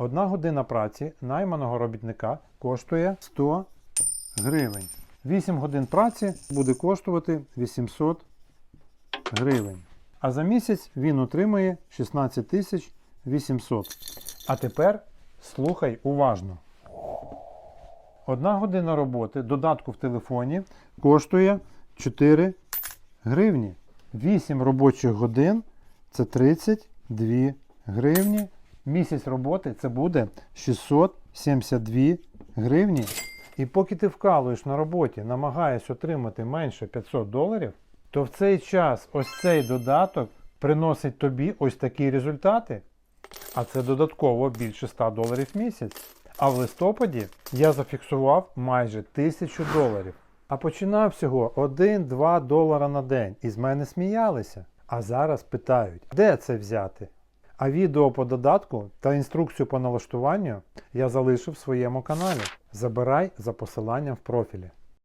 Одна година праці найманого робітника коштує 100 гривень. 8 годин праці буде коштувати 800 гривень. А за місяць він отримує 16 тисяч 800. А тепер слухай уважно. Одна година роботи додатку в телефоні коштує 4 гривні. 8 робочих годин це 32 гривні. Місяць роботи це буде 672 гривні. І поки ти вкалуєш на роботі, намагаєшся отримати менше 500 доларів, то в цей час ось цей додаток приносить тобі ось такі результати. А це додатково більше 100 доларів в місяць. А в листопаді я зафіксував майже 1000 доларів. А починав всього 1-2 долара на день. І з мене сміялися. А зараз питають, де це взяти? А відео по додатку та інструкцію по налаштуванню я залишив в своєму каналі. Забирай за посиланням в профілі.